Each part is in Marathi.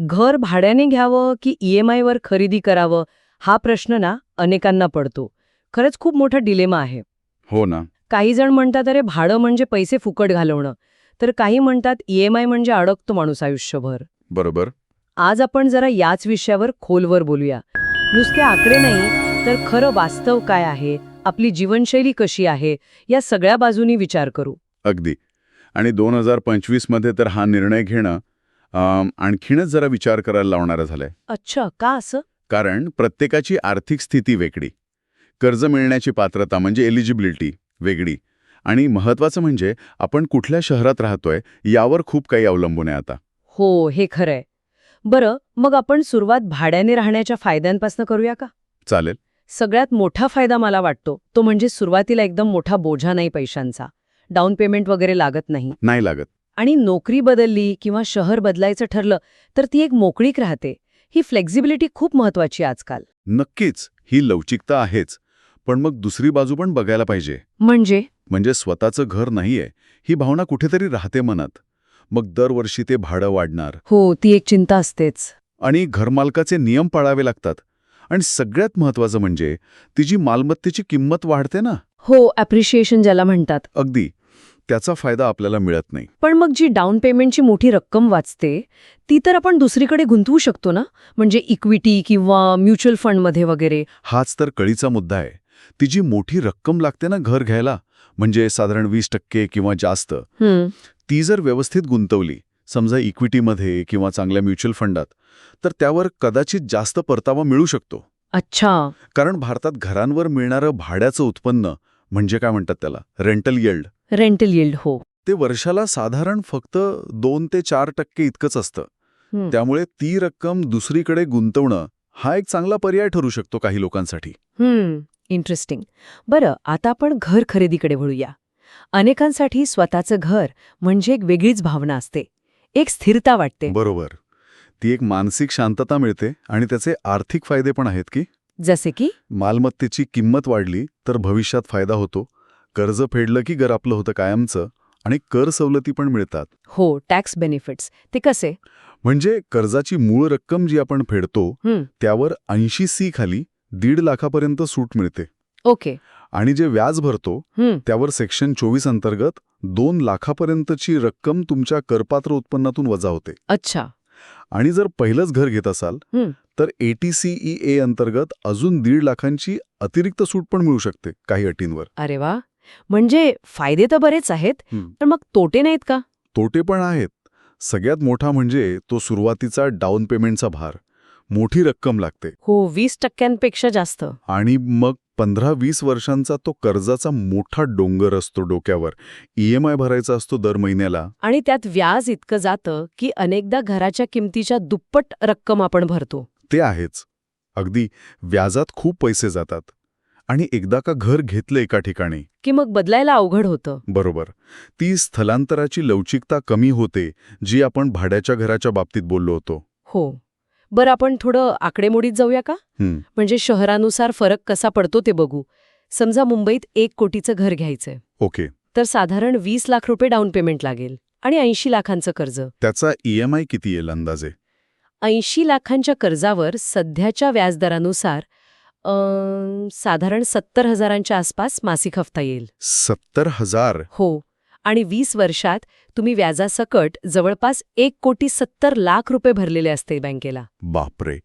घर भाड्याने घ्यावं की ईएमआय वर खरेदी करावं? हा प्रश्न ना अनेकांना पडतो. खरंच खूप मोठा डिलेमा आहे. हो ना. काही जण म्हणतात अरे भाडं म्हणजे पैसे फुकट घालवणं. तर काही म्हणतात ईएमआय म्हणजे अडकतो माणूस आयुष्यभर. बरोबर. आज आपण जरा याच विषयावर खोलवर बोलूया. नुसते आकडे नाही तर खरं वास्तव काय आहे? आपली जीवनशैली कशी आहे? या सगळ्या बाजूनी विचार करू. अगदी. आणि दोन हजार पंचवीसमध्ये तर हा निर्णय घेणं आणखीनच जरा विचार करायला लावणारं झालंय. अच्छा का असं? कारण प्रत्येकाची आर्थिक स्थिती वेगळी. कर्ज मिळण्याची पात्रता म्हणजे एलिजिबिलिटी वेगळी. आणि महत्वाचं म्हणजे आपण कुठल्या शहरात राहतोय यावर खूप काही अवलंबून आहे आता. हो हे खरंय बरं मग आपण सुरुवात भाड्याने राहण्याच्या फायद्यांपासून करूया का? चालेल. सगळ्यात मोठा फायदा मला वाटतो तो म्हणजे सुरुवातीला एकदम मोठा बोझा नाही पैशांचा. डाऊन पेमेंट वगैरे लागत नाही. नाही लागत. आणि नोकरी बदलली किंवा शहर बदलायचं ठरलं तर ती एक मोकळीक राहते. ही फ्लेक्झिबिलिटी खूप महत्वाची आजकाल. नक्कीच ही लवचिकता आहेच. पण मग दुसरी बाजू पण बघायला पाहिजे. म्हणजे? म्हणजे स्वतःचं घर नाहीये ही भावना कुठेतरी राहते मनात. मग दरवर्षी ते भाडं वाढणार. हो ती एक चिंता असतेच. आणि घरमालकाचे नियम पाळावे लागतात. आणि सगळ्यात महत्वाचं म्हणजे तिची मालमत्तेची किंमत वाढते ना. हो अप्रिशिएशन ज्याला म्हणतात. अगदी. त्याचा फायदा आपल्याला मिळत नाही. पण मग जी डाऊन पेमेंटची मोठी रक्कम वाचते ती तर आपण दुसरीकडे गुंतवू शकतो ना? म्हणजे इक्विटी किंवा म्युच्युअल फंडमध्ये वगैरे. हाच तर कळीचा मुद्दा आहे. ती जी मोठी रक्कम लागते ना घर घ्यायला म्हणजे साधारण वीस टक्के किंवा जास्त ती जर व्यवस्थित गुंतवली समजा इक्विटीमध्ये किंवा चांगल्या म्युच्युअल फंडात तर त्यावर कदाचित जास्त परतावा मिळू शकतो. अच्छा. कारण भारतात घरांवर मिळणारं भाड्याचं उत्पन्न म्हणजे काय म्हणतात त्याला? रेंटल येल्ड रेंटल येल्ड हो. ते वर्षाला साधारण फक्त दोन ते चार टक्के इतकंच असतं. त्यामुळे ती रक्कम दुसरीकडे गुंतवणं हा एक चांगला पर्याय ठरू शकतो काही लोकांसाठी. हम्म इंटरेस्टिंग बरं आता आपण घर खरेदीकडे वळूया. अनेकांसाठी स्वतःचं घर म्हणजे एक वेगळीच भावना असते. एक स्थिरता वाटते. बरोबर. ती एक मानसिक शांतता मिळते आणि त्याचे आर्थिक फायदे पण आहेत की? जसे की? मालमत्तेची किंमत वाढली तर भविष्यात फायदा होतो. कर्ज फेडलं की घर आपलं होतं कायमचं आणि कर सवलती पण मिळतात. हो टॅक्स बेनिफिट्स ते कसे? म्हणजे कर्जाची मूळ रक्कम जी आपण फेडतो त्यावर ऐंशी सी खाली दीड लाखापर्यंत सूट मिळते. ओके. आणि जे व्याज भरतो त्यावर सेक्शन चोवीस अंतर्गत दोन लाखापर्यंतची रक्कम तुमच्या करपात्र उत्पन्नातून वजा होते. अच्छा. आणि जर पहिलंच घर घेत असाल. तर एटीसीई अंतर्गत अजून दीड लाखांची अतिरिक्त सूट पण मिळू शकते काही अटींवर. अरे वा. म्हणजे फायदे तर बरेच आहेत. तर मग तोटे नाहीत का? तोटे पण आहेत. सगळ्यात मोठा म्हणजे तो सुरुवातीचा डाऊन पेमेंटचा भार. मोठी रक्कम लागते. हो वीस टक्क्यांपेक्षा जास्त. आणि मग पंधरा वीस वर्षांचा तो कर्जाचा मोठा डोंगर असतो डोक्यावर. ईएमआय भरायचा असतो दर महिन्याला. आणि त्यात व्याज इतकं जातं की अनेकदा घराच्या किमतीच्या दुप्पट रक्कम आपण भरतो. ते आहेच. अगदी व्याजात खूप पैसे जातात. आणि एकदा का घर घेतलं एका ठिकाणी. की मग बदलायला अवघड होतं. बरोबर. ती स्थलांतराची लवचिकता कमी होते जी आपण भाड्याच्या घराच्या बाबतीत बोललो होतो. हो. बरं आपण थोडं आकडेमोडीत जाऊया का? म्हणजे शहरानुसार फरक कसा पडतो ते बघू. समजा मुंबईत एक कोटीचं घर घ्यायचंय. ओके. तर साधारण वीस लाख रुपये डाऊन पेमेंट लागेल आणि ऐंशी लाखांचं कर्ज. त्याचा ईएमआय किती येईल अंदाजे? ऐंशी लाखांच्या कर्जावर सध्याच्या व्याजदरानुसार साधारण सत्तर हजारांच्या आसपास मासिक हफ्ता येईल. सत्तर हजार? हो. आणि वीस वर्षात तुम्ही व्याजासकट जवळपास एक कोटी सत्तर लाख रुपये भरलेले असते बँकेला. बापरे.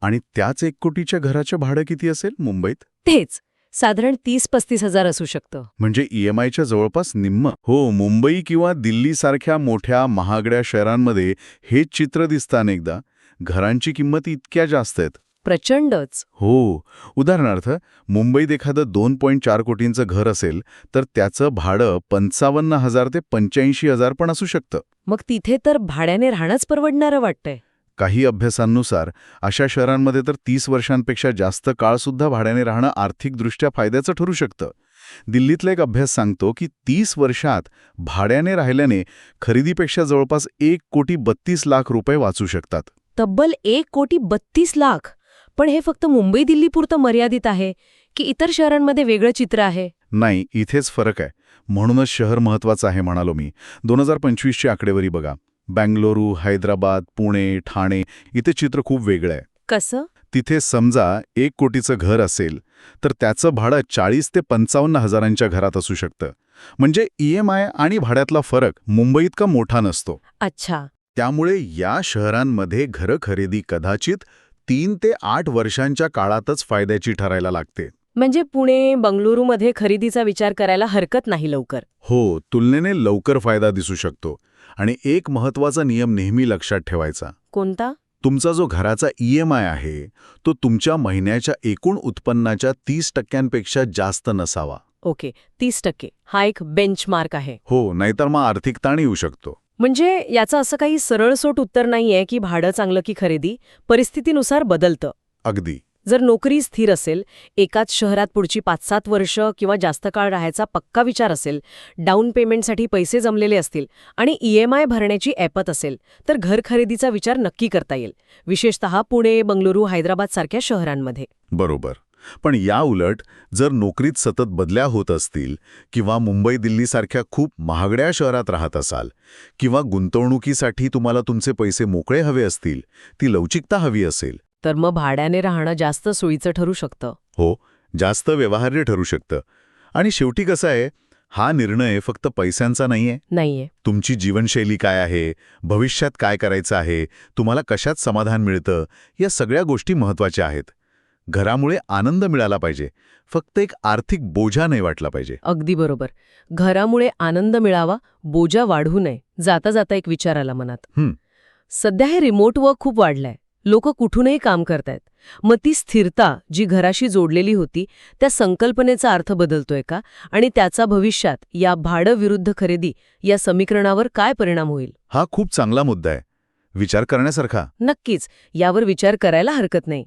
आणि त्याच एक कोटीच्या घराचं भाडं किती असेल मुंबईत? तेच. साधारण तीस पस्तीस हजार असू शकतं. म्हणजे ईएमआयच्या जवळपास निम्म. हो मुंबई किंवा दिल्लीसारख्या मोठ्या महागड्या शहरांमध्ये हेच चित्र दिसतं अनेकदा घरांची किंमत इतक्या जास्त आहेत. प्रचंडच. हो. उदाहरणार्थ मुंबईत एखादं दोन पॉईंट चार कोटींचं घर असेल तर त्याचं भाडं पंचावन्न हजार ते पंच्याऐंशी हजार पण असू शकतं. मग तिथे तर भाड्याने राहणंच परवडणारं वाटतंय. काही अभ्यासांनुसार अशा शहरांमध्ये तर तीस वर्षांपेक्षा जास्त काळसुद्धा भाड्याने राहणं आर्थिकदृष्ट्या फायद्याचं ठरू शकतं. दिल्लीतला एक अभ्यास सांगतो की तीस वर्षात भाड्याने राहिल्याने खरेदीपेक्षा जवळपास एक कोटी बत्तीस लाख रुपये वाचू शकतात. तब्बल एक कोटी बत्तीस लाख. पण हे फक्त मुंबई दिल्लीपुरतं मर्यादित आहे की इतर शहरांमध्ये वेगळं चित्र आहे? नाही इथेच फरक आहे. म्हणूनच शहर महत्वाचं आहे म्हणालो मी. दोन हजार पंचवीसची आकडेवारी बघा. बँगलोरू हैदराबाद पुणे ठाणे इथे चित्र खूप वेगळं आहे. कसं? तिथे समजा एक कोटीचं घर असेल तर त्याचं भाडं चाळीस ते पंचावन्न हजारांच्या घरात असू शकतं. म्हणजे ई एम आय आणि भाड्यातला फरक मुंबईत का मोठा नसतो. अच्छा. त्यामुळे या शहरांमध्ये घरं खरेदी कदाचित तीन ते आठ वर्षांच्या काळातच फायद्याची ठरायला लागते. म्हणजे पुणे बंगळुरूमध्ये खरेदीचा विचार करायला हरकत नाही लवकर. हो तुलनेने लवकर फायदा दिसू शकतो आणि एक महत्त्वाचा नियम नेहमी लक्षात ठेवायचा. कोणता? तुमचा जो घराचा ई एम आय आहे तो तुमच्या महिन्याच्या एकूण उत्पन्नाच्या तीस टक्क्यांपेक्षा जास्त नसावा. ओके तीस टक्के. हा एक बेंचमार्क आहे. हो नाहीतर मग आर्थिक ताण येऊ शकतो. म्हणजे याचं असं काही सरळसोट उत्तर नाहीये की भाडं चांगलं की खरेदी परिस्थितीनुसार बदलतं. अगदी. जर नोकरी स्थिर असेल एकाच शहरात पुढची पाच सात वर्ष किंवा जास्त काळ राहायचा पक्का विचार असेल डाऊन पेमेंटसाठी पैसे जमलेले असतील आणि ई एम आय भरण्याची ऐपत असेल तर घर खरेदीचा विचार नक्की करता येईल. विशेषतः पुणे बंगळुरू हैदराबाद सारख्या शहरांमध्ये. बरोबर. पण या उलट जर नोकरीत सतत बदल्या होत असतील किंवा मुंबई दिल्लीसारख्या खूप महागड्या शहरात राहत असाल किंवा गुंतवणुकीसाठी तुम्हाला तुमचे पैसे मोकळे हवे असतील ती लवचिकता हवी असेल. तर मग भाड्याने राहणं जास्त सोयीचं ठरू शकतं. हो जास्त व्यवहार्य ठरू शकतं. आणि शेवटी कसं आहे हा निर्णय फक्त पैशांचा नाहीये. नाहीये. तुमची जीवनशैली काय आहे भविष्यात काय करायचं आहे तुम्हाला कशात समाधान मिळतं या सगळ्या गोष्टी महत्त्वाच्या आहेत. घरामुळे आनंद मिळाला पाहिजे. फक्त एक आर्थिक बोजा नाही वाटला पाहिजे. अगदी बरोबर. घरामुळे आनंद मिळावा बोजा वाढू नये जाता जाता एक विचार आला मनात. हं. सध्या हे रिमोट वर्क खूप वाढलंय. लोक कुठूनही काम करतायत. मग ती स्थिरता जी घराशी जोडलेली होती त्या संकल्पनेचा अर्थ बदलतोय का? आणि त्याचा भविष्यात या भाडं विरुद्ध खरेदी या समीकरणावर काय परिणाम होईल? हा खूप चांगला मुद्दा आहे. विचार करण्यासारखा. नक्कीच. यावर विचार करायला हरकत नाही.